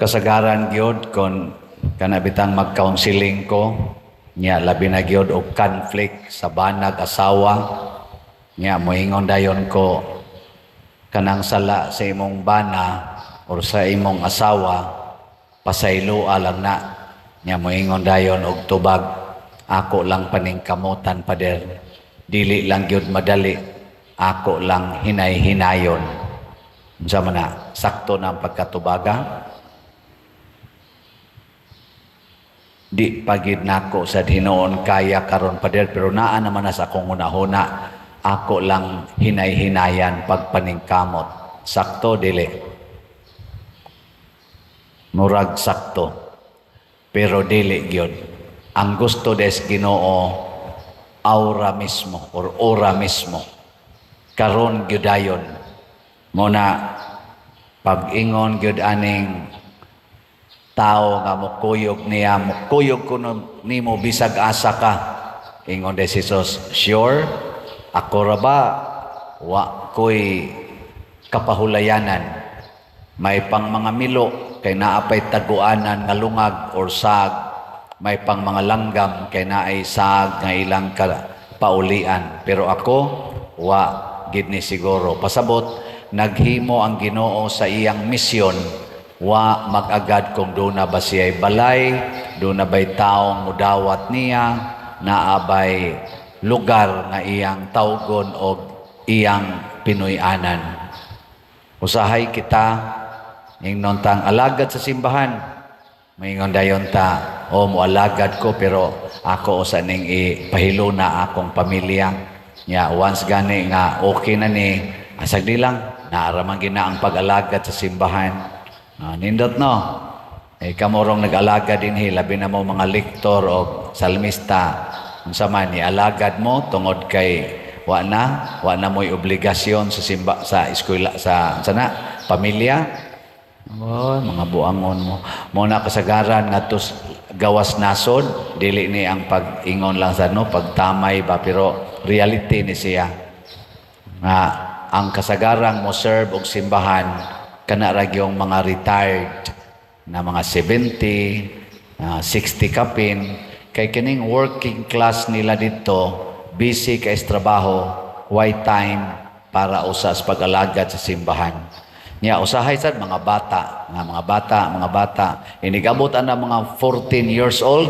kasagaran gyud kon kanabitang mag-counseling ko. Nya labi na gyud og conflict sa banag asawa. Nya moingon dayon ko kanang sala sa imong bana or sa imong asawa pasaylo lang na. Nya moingon dayon og tubag ako lang paningkamutan pader. Dili lang gyud madali ako lang hinay-hinayon. Unsa man na sakto na ang pagkatubaga di pagid nako sa hinoon kaya karon pader pero naa naman na sa akong hunahuna ako lang hinay-hinayan pagpaningkamot. Sakto dili. Murag sakto. Pero dili gyud. Ang gusto des Ginoo aura mismo or ora mismo. Karon gyudayon mo na pag-ingon gyud aning tao nga mukuyog niya. Mukuyog kuno nimo bisag asa ka. Ingon de Jesus sure? Ako ra ba? Wa koy kapahulayanan. May pang mga milo kay naapay taguanan nga lungag or sag. May pang mga langgam kay naay sag nga ilang ka paulian pero ako wa gid ni siguro. Pasabot naghimo ang Ginoo sa iyang misyon wa magagad kung doon na ba siya'y balay, doon na ba'y taong mudawat niya, naabay lugar nga iyang tawgon o iyang pinuyanan. Usahay kita, ingnon tang alagad sa simbahan, Maingon dayon ta, o mo alagad ko pero ako usa ning ipahilo na akong pamilya. Nya once gani nga okay na ni asag di lang naaraman gina ang pag-alagad sa simbahan. Ah, nindot no. Eh kamorong nag-alaga din hi labi na mo mga lektor o salmista. Unsa man alagad mo tungod kay wa na wa na mo'y obligasyon sa simba sa eskwela sa sana pamilya. Oh, mga buangon mo. Mo na kasagaran nga tos gawas nasod, dili ni ang pag-ingon lang sa no, pagtamay ba pero reality ni siya. Nga ang kasagaran mo serve og simbahan kana ra gyung mga retired na mga 70, ah, 60 kapin kay kining working class nila dito busy kay trabaho, why time para usas pag-alagad sa simbahan. Nya usahay sad mga bata, nga mga bata, mga bata, inigabot ana mga 14 years old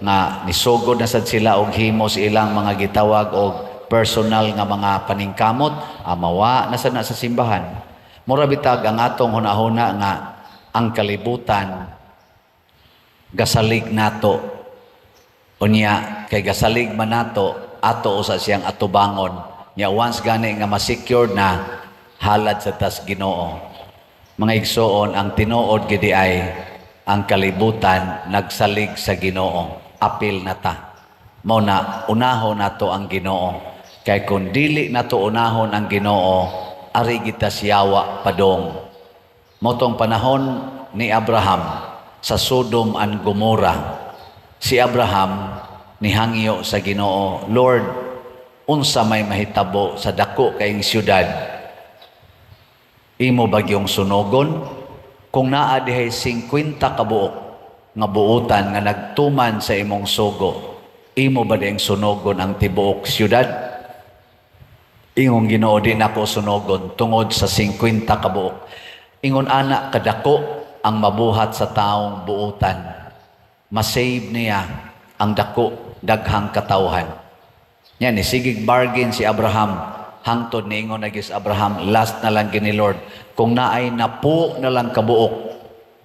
nga nisugod na sad sila og himo sa ilang mga gitawag og personal nga mga paningkamot, amawa na sad na sa simbahan. Mura bitag ang atong hunahuna nga ang kalibutan gasalig nato. Unya kay gasalig man nato ato usa siyang atubangon. Nya once gani nga ma-secure na halad sa tas Ginoo. Mga igsoon ang tinuod gidi ay ang kalibutan nagsalig sa Ginoo. Apil na ta. Mao na unahon nato ang Ginoo. Kay kung dili nato unahon ang Ginoo ari kita siyawa padong. Motong panahon ni Abraham sa Sodom and Gomorrah. Si Abraham nihangyo sa Ginoo Lord unsa may mahitabo sa dako kayong syudad imo bagyong sunogon kung naa dihay 50 kabuok nga buutan nga nagtuman sa imong sugo imo ba ding sunogon ang tibuok syudad ingon Ginoo di nako sunogon tungod sa 50 kabuok ingon ana kadako ang mabuhat sa taong buutan. Masave niya ang dako daghang katawhan. Yan ni sigig bargain si Abraham. Hangtod niingon na gis Abraham last na lang gini Lord. Kung naay napo na lang kabuok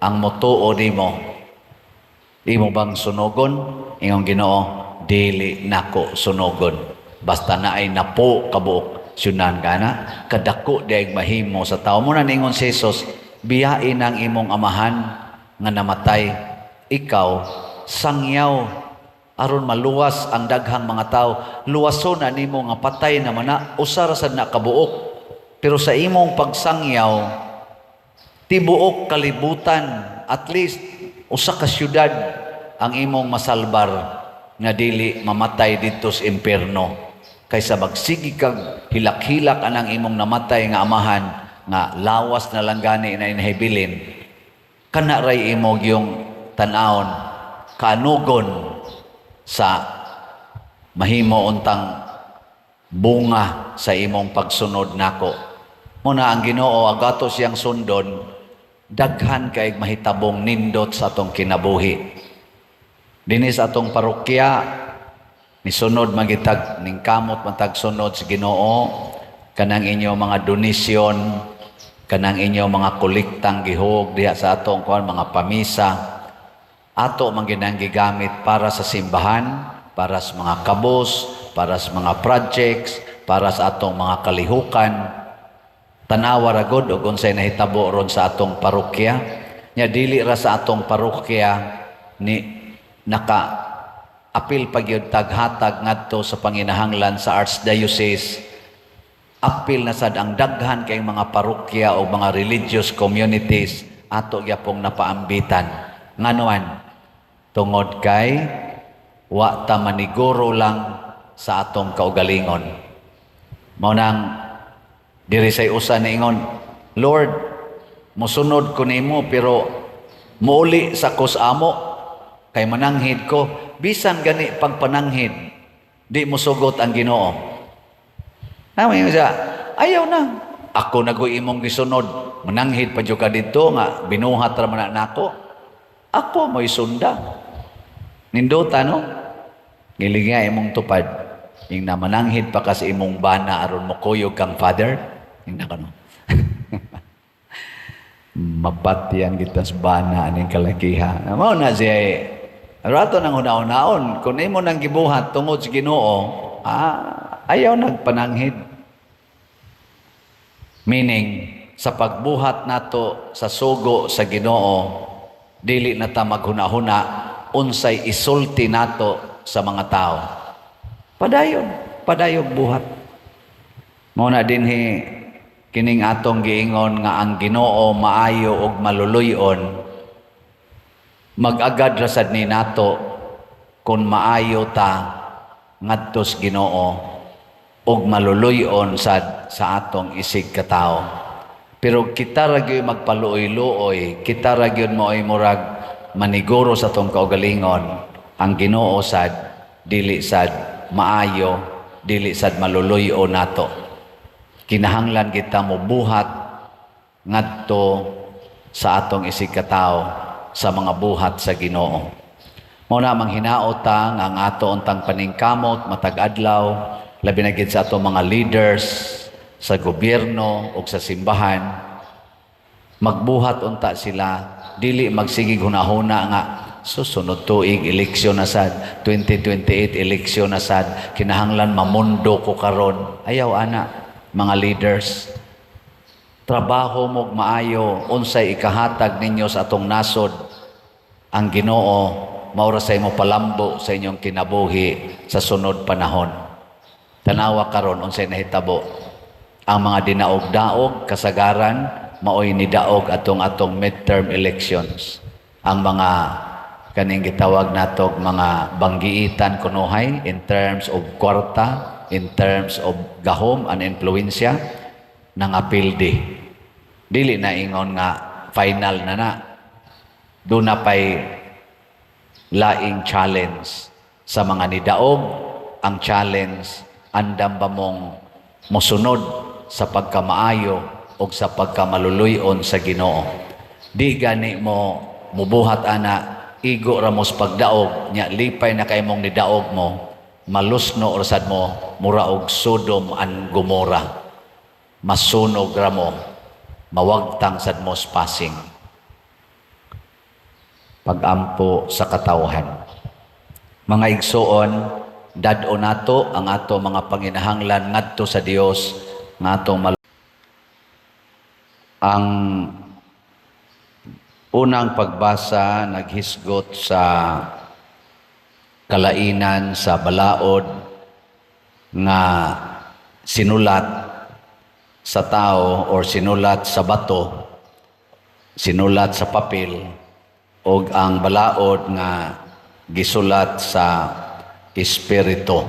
ang motuo nimo imo bang sunogon? Ingon Ginoo dili nako sunogon. Basta naay napo kabuok sunan kana kadako daig mahimo sa tao. Mo na ningon si Jesus biyain ang imong amahan nga namatay. Ikaw sangyaw. Aron maluwas ang daghang mga tao. Luwason na nimo nga patay na mana. Usara sad na kabuok. Pero sa imong pagsangyaw tibuok kalibutan. At least usa ka syudad ang imong masalbar nga dili mamatay dito sa impierno kaysa magsigi kag hilak-hilak anang imong namatay nga amahan nga lawas na lang gani na inahibilin kana ray imog yung tanawon kanugon sa mahimo untang bunga sa imong pagsunod nako. Muna ang Ginoo agato siyang sundon daghan kay mahitabong nindot sa atong kinabuhi. Dinis atong parokya ni sunod magitag ning kamot matag sunod. Sa Ginoo kanang inyo mga donisyon kanang inyo mga kolektang gihog diha sa atong kuan mga pamisa. Ato man gigamit para sa simbahan para sa mga kabos para sa mga projects para sa atong mga kalihukan. Tanawa ra gud ug unsay nahitabo ron sa atong parokya. Nya dili ra sa atong parokya ni naka apil pagyud taghatag ngadto sa panginahanglan sa archdiocese. Apil na sad ang daghan kay mga parokya o mga religious communities. Ato gyapong napaambitan. Nganuan tungod kay wa ta maniguro lang sa atong kaugalingon. Mao nang diri say usa niingon Lord mosunod ko nimo pero muuli sa kusamo kay mananghid ko bisan gani pagpananghid di mo sugot ang Ginoo Namin siya, ayaw na. Ako na imong gisunod. Mananghid pa ka dito nga, binuhat raman na nako. Ako mo'y sunda. Nindota, no? Giling imong tupad. Yung na mananghid pa kasi imong bana aron mo kuyog kang father. Yung na no? Mapatian kita sa bana aning kalakiha. Mao na siya Rato nang una-unaon, kung imo nang gibuhat tungod sa Ginoo, ah, ayaw nagpananghid. Meaning, sa pagbuhat nato sa sugo sa Ginoo, dili na ta maghuna-huna unsay isulti nato sa mga tao. Padayon, padayog buhat. Mao na dinhi kining atong giingon nga ang Ginoo maayo ug maluluyon mag-agad rasad ni nato kung maayo ta ngadtos Ginoo ug maluluyon sad sa atong isig katao. Pero kita ra magpaluoy-luoy, kita ra gyud mo'y murag maniguro sa atong kaugalingon. Ang Ginoo sad dili sad maayo, dili sad maluluyo nato. Kinahanglan kita mo buhat ngadto sa atong isig katao sa mga buhat sa Ginoo. Mao na mang hinaotang ang ato untang paningkamot matag adlaw labi na sa ato mga leaders sa gobyerno o sa simbahan. Magbuhat unta sila dili magsigig hunahuna nga susunod tuig eleksyon na sad. 2028 eleksyon na sad. Kinahanglan mamundo ko karon. Ayaw ana mga leaders. Trabaho mo maayo unsay ikahatag ninyo sa atong nasod ang Ginoo maura sa imo palambo sa inyong kinabuhi sa sunod panahon. Tanawa karon unsay nahitabo. Ang mga dinaog-daog kasagaran maoy ni daog atong atong midterm elections. Ang mga kaning gitawag natog mga banggiitan kunuhay in terms of kwarta in terms of gahom and influensya nangapildi. Dili na ingon nga final na na doon na pa'y laing challenge sa mga nidaog. Ang challenge andam ba mong mosunod sa pagkamaayo o sa pagkamaluluyon sa Ginoo? Di gani mo mubuhat ana igo ramos pagdaog. Nya lipay na kay mong nidaog mo malusno orsad mo mura og Sodom and Gomora masunog ra mo mawagtang sad mo passing pagampo sa katawhan mga igsoon dad-o nato ang ato mga panginahanglan ngadto sa Dios nga atong mal- ang unang pagbasa naghisgot sa kalainan sa balaod nga sinulat sa tao or sinulat sa bato sinulat sa papel o ang balaod nga gisulat sa espiritu.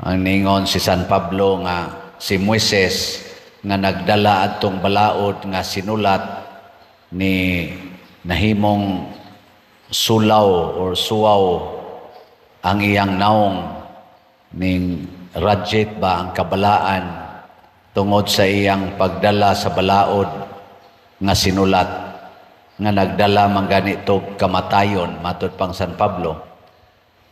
Ang ningon si San Pablo nga si Moises nga nagdala adtong balaod nga sinulat ni nahimong sulaw or suwaw ang iyang naong ning radjet ba ang kabalaan tungod sa iyang pagdala sa balaod nga sinulat nga nagdala man ganito kamatayon matud pang San Pablo.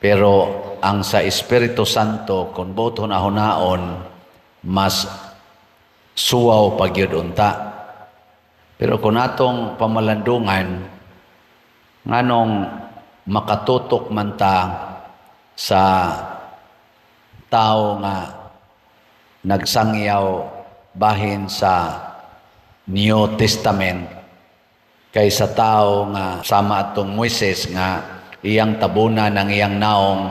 Pero ang sa Espiritu Santo kung boto na hunaon mas suwaw pagyud unta. Pero kung atong pamalandungan nganong makatutok man ta sa tao nga nagsangyaw bahin sa New Testament kaysa tao nga sama atong Moises nga iyang tabuna ng iyang naong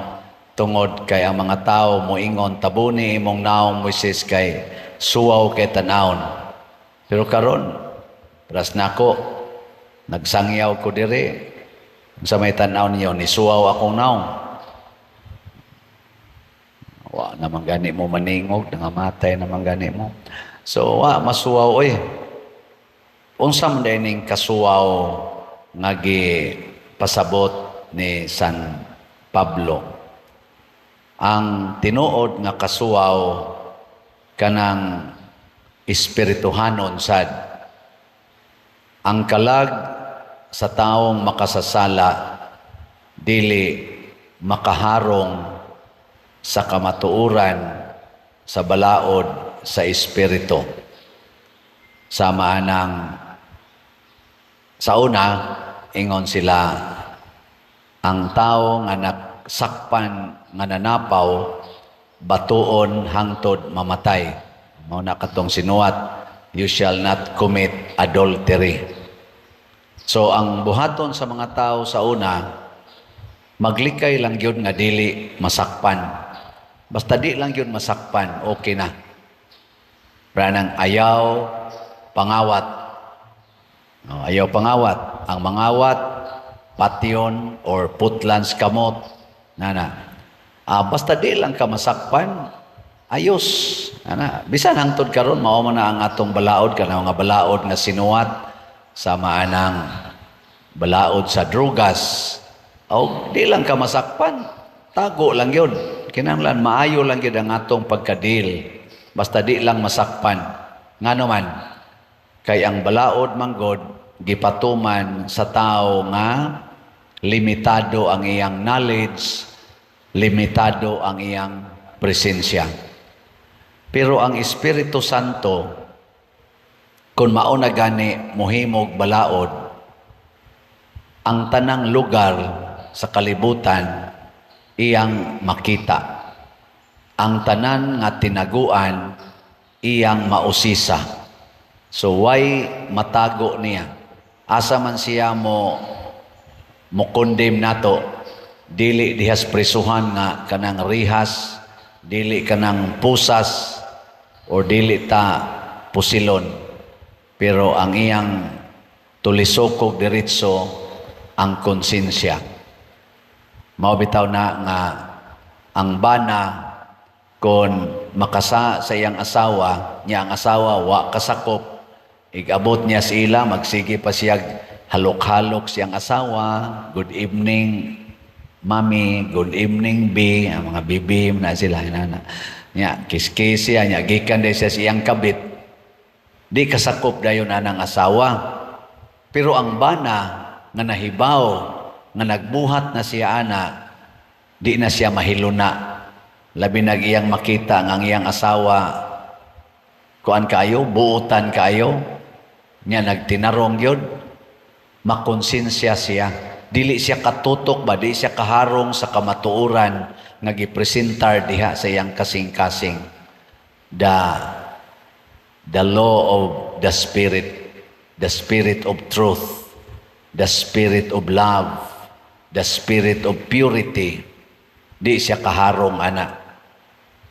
tungod kay ang mga tao moingon tabuni imong naong Moises kay suwaw kay tanawon pero karon pras nako nagsangyaw ko diri. Sa may tanaw niyo ni suwaw akong naong. Wa naman gani mo maningog nangamatay naman gani mo. So wa masuwaw oy unsa man dining kasuwaw nga gi pasabot ni San Pablo? Ang tinuod nga kasuwaw kanang espirituhanon sad. Ang kalag sa taong makasasala dili makaharong sa kamatuuran sa balaod sa espiritu. Sama ng sa una ingon sila ang tao nga nagsakpan nga nanapaw batuon hangtod mamatay. Mao na katong sinuwat you shall not commit adultery. So ang buhaton sa mga tao sa una maglikay lang yun nga dili masakpan. Basta di lang yun masakpan okay na. Pranang ayaw pangawat No, ayaw pangawat. Ang mangawat, patyon or putlans kamot. Nana. Ah, basta di lang ka masakpan, ayos. Nana. Bisan hangtod karon mao man na ang atong balaod kana nga balaod nga sinuwat sa maanang balaod sa drugas. O di lang ka masakpan, tago lang yun. Kinanglan maayo lang yun ang atong pagkadil. Basta di lang masakpan. Nga naman, kay ang balaod manggod gipatuman sa tao nga limitado ang iyang knowledge, limitado ang iyang presensya. Pero ang Espiritu Santo kung mauna gani muhimog balaod ang tanang lugar sa kalibutan iyang makita. Ang tanan nga tinaguan iyang mausisa. So why matago niya? Asa man siya mo mo condemn nato dili dihas presuhan nga kanang rihas dili kanang pusas or dili ta pusilon. Pero ang iyang tulisokog diretso ang konsensya mao bitaw na nga ang bana kon makasa sa iyang asawa niya ang asawa wa kasakop Igabot niya sa ila, magsige pa siya halok-halok siyang asawa. Good evening, mami. Good evening, B. Ang mga bibim na sila. Inana. Nya, kiskis siya. Nya, gikan din siya siyang kabit. Di kasakop dayon anang asawa. Pero ang bana nga nahibaw, nga nagbuhat na siya ana, di na siya mahiluna. Labi nag iyang makita ang iyang asawa, kuan kayo, buutan kayo, niya nagtinarong yun, makonsensya siya. Dili siya katutok ba, di siya kaharong sa kamatuuran nga gipresentar diha sa iyang kasing-kasing. The, the law of the Spirit, the Spirit of truth, the Spirit of love, the Spirit of purity. Di siya kaharong anak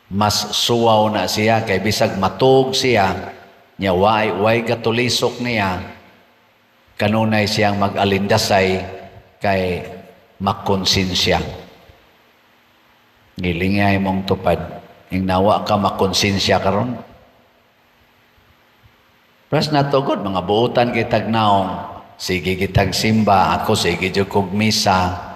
mas suwaw na siya kay bisag matug siya nya way way katulisok niya? Kanunay siyang mag-alindasay kay makonsensya. Ngilingay mong tupad. Ing nawa ka makonsensya karon. Pras na tugod, mga buutan kay tagnaong, sige kitag simba. Ako sige jud kog misa.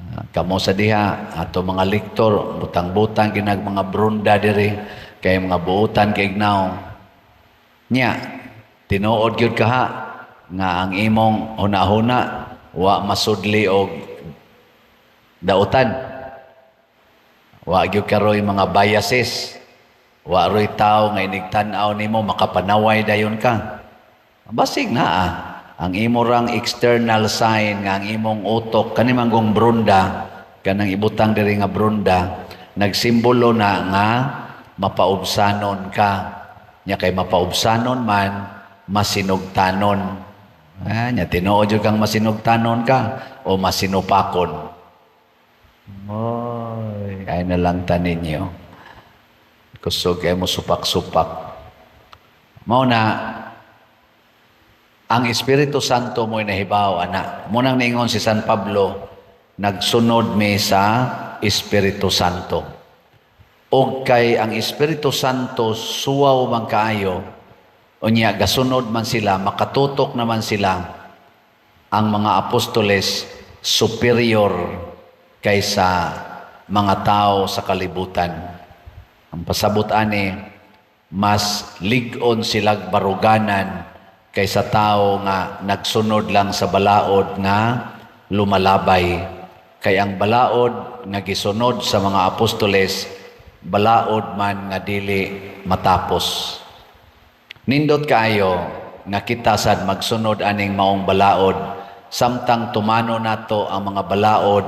Ah, kamo sa diha ato mga lektor butang-butang ginag mga brunda diri kay mga buutan kay ignaw nya tinuod gyud kaha nga ang imong hunahuna wa masudli og dautan. Wa gyud karoy mga biases. Wa roy tao nga inigtan-aw nimo makapanaway dayon ka. Basig na ah. Ang imo rang external sign nga ang imong utok kani manggong brunda kanang ibutang diri nga brunda nagsimbolo na nga mapaubsanon ka nya kay mapaubsanon man masinugtanon ah nya tinuod jud kang masinugtanon ka o masinupakon Oy, ay na lang tanin niyo. Kusog kayo mo supak-supak. Mao na, ang Espiritu Santo mo'y nahibaw, ana. Munang ningon si San Pablo, nagsunod mi sa Espiritu Santo. O kay ang Espiritu Santo suwaw man kaayo, unya gasunod man sila, makatutok naman sila, ang mga apostoles superior kaysa mga tao sa kalibutan. Ang pasabot ani, mas ligon silag baruganan kaysa tao nga nagsunod lang sa balaod nga lumalabay. Kay ang balaod nga gisunod sa mga apostoles, balaod man nga dili matapos. Nindot kaayo nga kita sad magsunod aning maong balaod samtang tumano nato ang mga balaod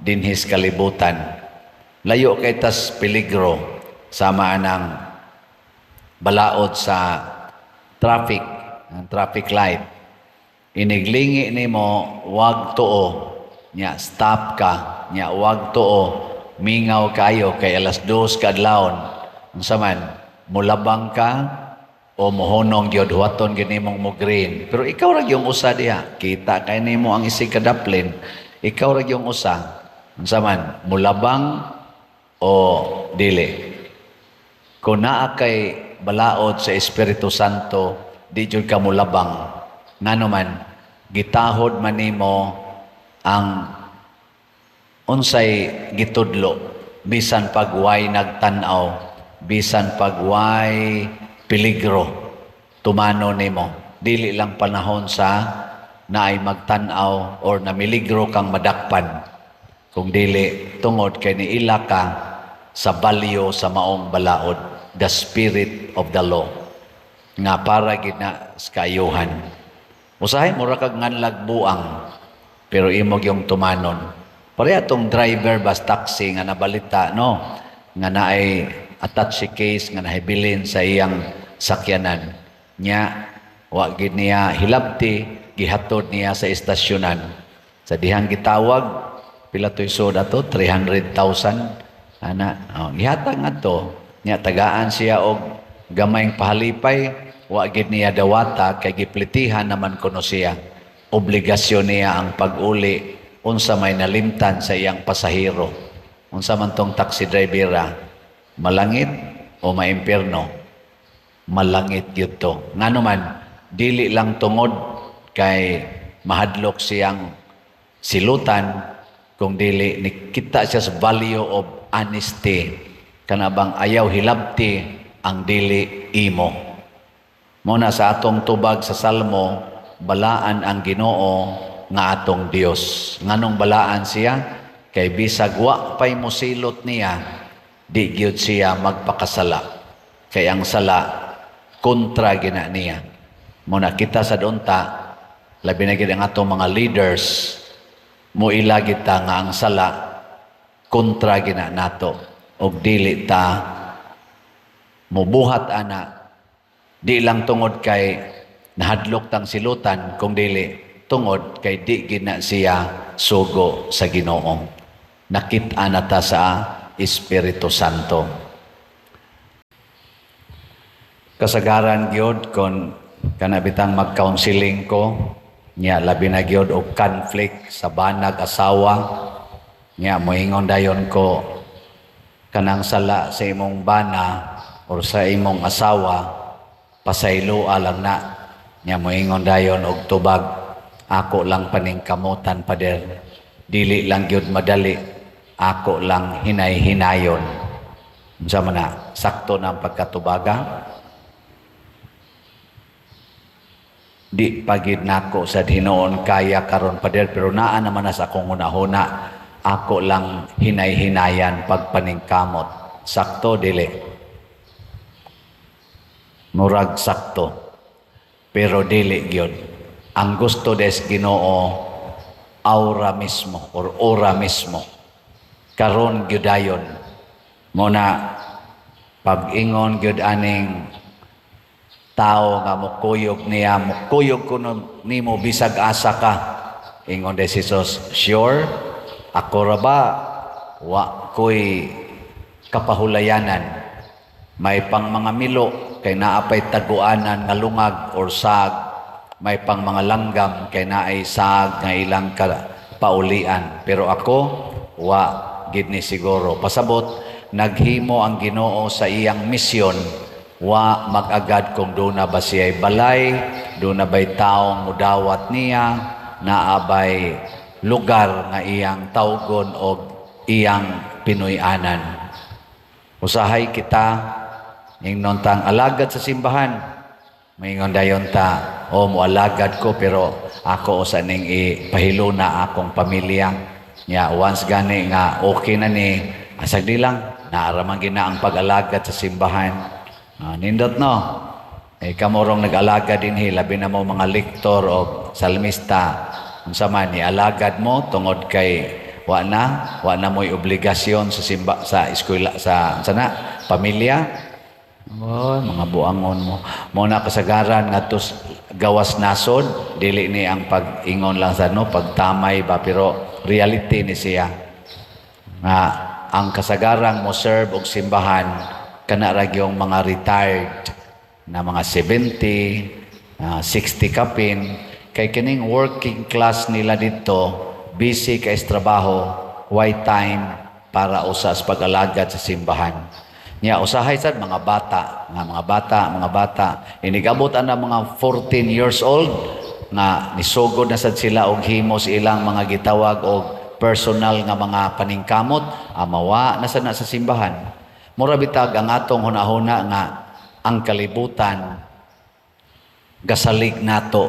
dinhis kalibutan. Layo kay tas peligro sama ng balaod sa traffic, ang traffic light. Iniglingi nimo wag tuo, nya stop ka, nya wag tuo, mingaw kayo kay alas dos kadlawon. Unsa man, mulabang ka o mohonong gyud huwaton mo green. Pero ikaw ra yung usa diha, kita kay nimo ang isig kadaplin. Ikaw ra yung usa. Unsa man, mulabang o dili. Kung naa kay balaod sa Espiritu Santo, di jud ka mulabang. Ngano man, gitahod man nimo ang unsay gitudlo bisan pagway nagtan-aw, bisan pagway peligro tumano nimo. Dili lang panahon sa naay magtan-aw or namiligro kang madakpan. Kung dili tungod kay niila ka sa balyo sa maong balaod, the spirit of the law nga para gina sa kayuhan. Usahay mura kag nganlag buang pero imog yung tumanon. Pareha tong driver bus taxi nga nabalita no? Nga naay attach si case nga nahibilin sa iyang sakyanan. Nya wa gid niya hilabti gihatod niya sa estasyonan. Sa dihang gitawag pila toy soda to? 300,000 ana oh, gihatag ngadto nya tagaan siya og gamayng pahalipay. Wa gid niya dawata kay giplitihan naman kuno siya. Obligasyon niya ang pag-uli unsa may nalimtan sa iyang pasahero? Unsa man tong taxi driver malangit o maimpierno malangit gyud to. Ngano man dili lang tungod kay mahadlok siyang silutan kung dili nikita siya sa value of honesty. Kanabang ayaw hilabti ang dili imo? Muna sa atong tubag sa Salmo, balaan ang Ginoo nga atong Dios. Nganong balaan siya? Kay bisag wa pay mosilot niya, di gyud siya magpakasala. Kay ang sala kontra gina niya. Muna kita sa donta, labi na gid ang atong mga leaders, mo ila kita nga ang sala kontra gina nato og dili ta mubuhat ana Di lang tungod kay nahadlok tang silutan, kung dili tungod kay di gina siya sugo sa Ginoo. Nakita na ta sa Espiritu Santo. Kasagaran gyud kon kanabitang mag-counseling ko, niya labi na gyud og conflict sa banag asawa. Niya moingon dayon ko kanang sala sa imong bana or sa imong asawa pasaylo alang na niya moingon dayon og tubag ako lang paningkamutan pader. Dili lang gyud madali. Ako lang hinay-hinayon. Man na sakto na ang pagkatubaga? Di pagid nako sa hinoon kaya karon pader pero naa naman na sa akong hunahuna ako lang hinay-hinayan pagpaningkamot sakto dili. Murag sakto pero dili gyud ang gusto des Ginoo aura mismo or ora mismo karon gyudayon. Mo na pag-ingon gyud aning tao nga mukuyog niya mukuyog kuno nimo bisag asa ka. Ingon de Jesus sure ako ra ba? Wa koy kapahulayanan. May pang mga milo kay naapay taguanan nga lungag or sag may pang mga langgam kay naay sag nga ilang ka paulian pero ako wa gid ni siguro. Pasabot naghimo ang Ginoo sa iyang misyon. Wa magagad kung doon na ba siya'y balay, doon na ba'y taong mudawat niya, naabay lugar nga iyang tawgon o iyang pinuyanan. Usahay kita, ingnon tang alagad sa simbahan, Maingon dayon ta, o mo alagad ko pero ako usa ning ipahilo na akong pamilya. Nya once gani nga okay na ni asag di lang naaraman gina ang pag-alagad sa simbahan. Ah, nindot no. Eh kamorong nag-alaga din hi labi na mo mga lektor o salmista. Unsa man ni alagad mo tungod kay wa na wa na mo'y obligasyon sa simba sa eskwela sa sana pamilya Oh, mga buangon mo. Mo na kasagaran nga tos gawas nasod, dili ni ang pag-ingon lang sa no, pagtamay ba pero reality ni siya. Nga ang kasagaran mo serve og simbahan kana ra gyung mga retired na mga 70, ah, 60 kapin kay kining working class nila dito busy kay trabaho, why time para usas pag-alagad sa simbahan. Nya usahay sad mga bata, nga mga bata, mga bata, inigabot ana mga 14 years old nga nisugod na sad sila og himos ilang mga gitawag og personal nga mga paningkamot, amawa na sad na sa simbahan. Mura bitag ang atong hunahuna nga ang kalibutan gasalig nato.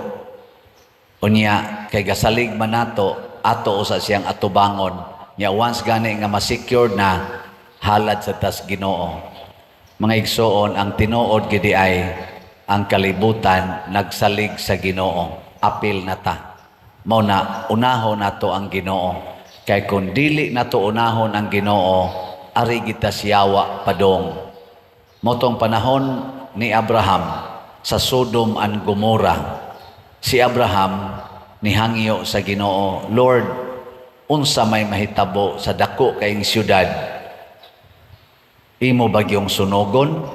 Unya kay gasalig man nato ato usa siyang atubangon. Nya once gani nga ma-secured na halad sa tas Ginoo. Mga igsoon, ang tinuod gidi ay ang kalibutan nagsalig sa Ginoo. Apil na ta. Mao na unahon nato ang Ginoo. Kay kung dili nato unahon ang Ginoo, ari kita siyawa padong. Motong panahon ni Abraham sa Sodom and Gomorrah. Si Abraham nihangyo sa Ginoo, Lord, unsa may mahitabo sa dako kayong siyudad imo bagyong sunogon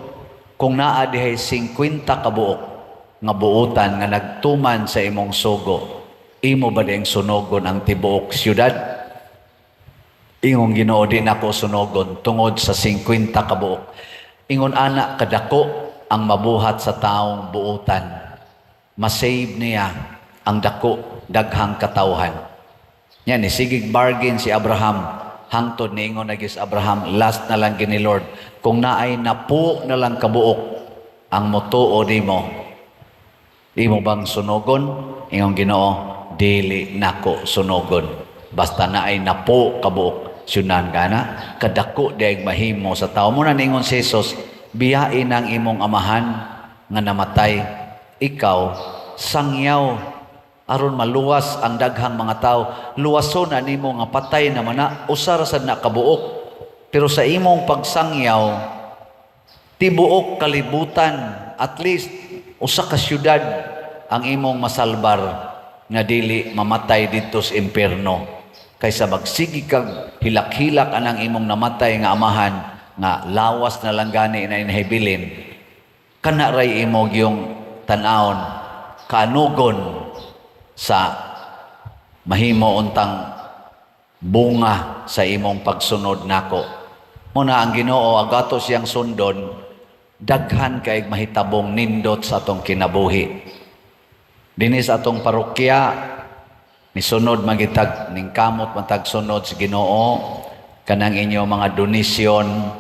kung naa dihay 50 kabuok nga buutan nga nagtuman sa imong sugo imo ba ding sunogon ang tibuok siyudad? Ingong Ginoo di nako sunogon tungod sa 50 kabuok ingon ana kadako ang mabuhat sa taong buutan. Masave niya ang dako daghang katawhan. Yan ni sigig bargain si Abraham hangtod niingon na gis Abraham last na lang gini Lord. Kung naay napo na lang kabuok ang motuo nimo imo bang sunogon ingon Ginoo dili nako sunogon basta naay napo kabuok sunan gana kadako daig mahimo sa tao mo na ningon si Jesus biyain ang imong amahan nga namatay. Ikaw sangyaw aron maluwas ang daghang mga tao luwason na nimo nga patay na usar sad na kabuok. Pero sa imong pagsangyaw tibuok kalibutan at least usa ka syudad ang imong masalbar nga dili mamatay dito sa impierno kaysa magsigi kag hilak-hilak anang imong namatay nga amahan nga lawas na lang gani na inhibilin. Kana ray imo yung kanugon sa mahimo untang bunga sa imong pagsunod nako. Muna ang Ginoo agato siyang sundon daghan kay mahitabong nindot sa atong kinabuhi. Dinis atong parokya Nisunod magitag ning kamot matag sunod sa Ginoo kanang inyo mga donasyon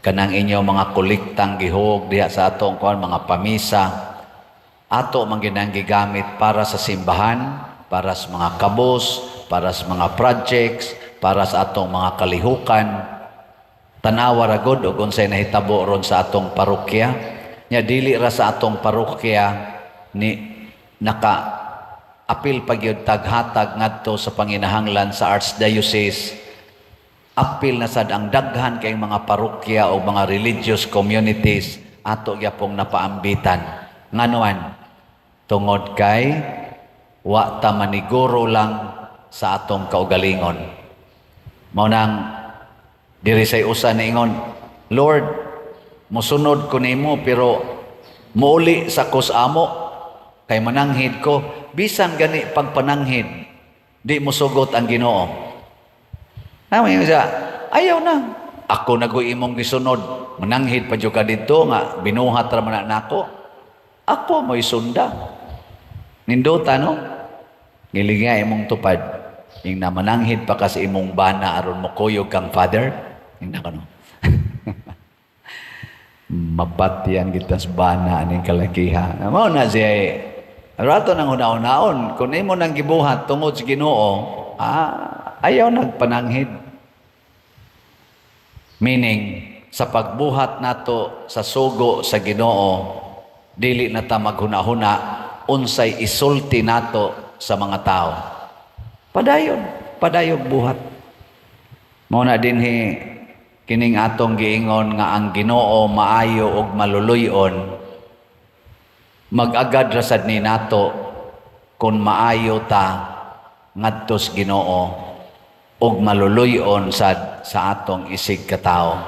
kanang inyo mga kolektang gihog diha sa atong kuan mga pamisa ato man ginang gigamit para sa simbahan, para sa mga kabos, para sa mga projects, para sa atong mga kalihukan. Tanawa ra gud og unsay nahitabo ron sa atong parokya. Nya dili ra sa atong parokya ni naka apil pagyud taghatag ngadto sa panginahanglan sa Archdiocese apil na sad ang daghan kay mga parokya o mga religious communities ato gyapong napaambitan nganuan tungod kay wa ta maniguro lang sa atong kaugalingon mao nang diri say usa niingon Lord mosunod ko nimo pero muuli sa kus amo kay mananghid ko bisan gani pagpananghid di mo sugot ang Ginoo Namin siya, ayaw na. Ako na imong gisunod. Mananghid pa dyo ka dito nga, binuhat raman na nako. Ako mo'y sunda. Nindota, no? Gilinga imong tupad. Yung na mananghid pa kasi imong bana aron mo kuyog kang father. Yung na no? Mabatian kita sa bana aning kalakiha. Mao na siya Rato nang una-unaon, kung imo nang gibuhat tungod sa Ginoo, ah, ayaw nagpananghid. Meaning, sa pagbuhat nato sa sugo sa Ginoo, dili na ta maghuna-huna unsay isulti nato sa mga tao. Padayon, padayog buhat. Mao na dinhi kining atong giingon nga ang Ginoo maayo ug maluluyon mag-agad rasad ni nato kung maayo ta ngadtos Ginoo ug maluluyon sad sa atong isig katao.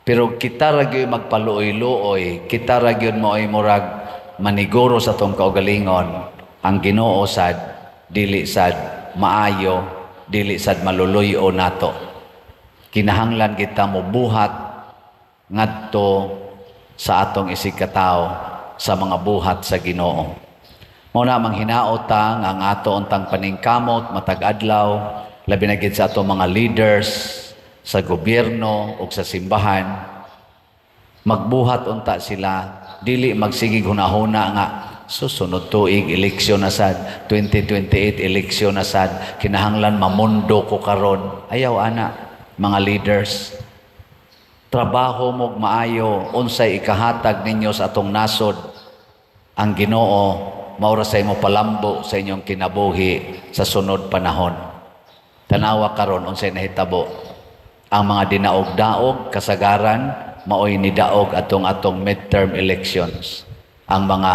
Pero kita ra gyud magpaluoy-luoy, kita ra gyud mo'y murag maniguro sa atong kaugalingon. Ang Ginoo sad dili sad maayo, dili sad maluluyo nato. Kinahanglan kita mo buhat ngadto sa atong isig katao sa mga buhat sa Ginoo. Mao na mang hinaotang ang ato untang paningkamot matag adlaw labi na gid sa ato mga leaders sa gobyerno o sa simbahan magbuhat unta sila dili magsigig hunahuna nga susunod tuig eleksyon na sad. 2028 eleksyon na sad. Kinahanglan mamundo ko karon. Ayaw ana mga leaders. Trabaho mo maayo unsay ikahatag ninyo sa atong nasod. Ang Ginoo maura sa imo palambo sa inyong kinabuhi sa sunod panahon. Tanawa karon unsay nahitabo. Ang mga dinaog-daog kasagaran maoy ni daog atong atong midterm elections. Ang mga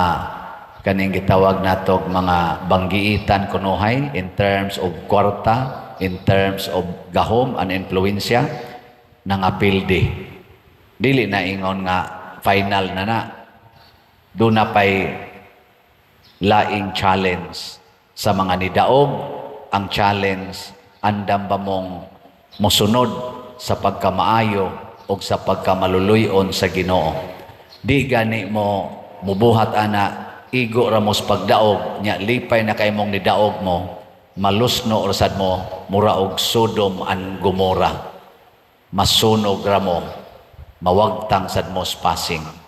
kaning gitawag natog mga banggiitan kunuhay in terms of kwarta in terms of gahom and influensya nangapildi dili na ingon nga final na na. Do na pay laing challenge sa mga nidaog. Ang challenge andam ba mong mosunod sa pagkamaayo o sa pagkamaluluyon sa Ginoo. Di gani mo mubuhat ana igo ramos pagdaog nya lipay na kay mong nidaog mo malusno orsad mo mura og Sodom and Gomora. Masunog ra mo mawagtang sad mo passing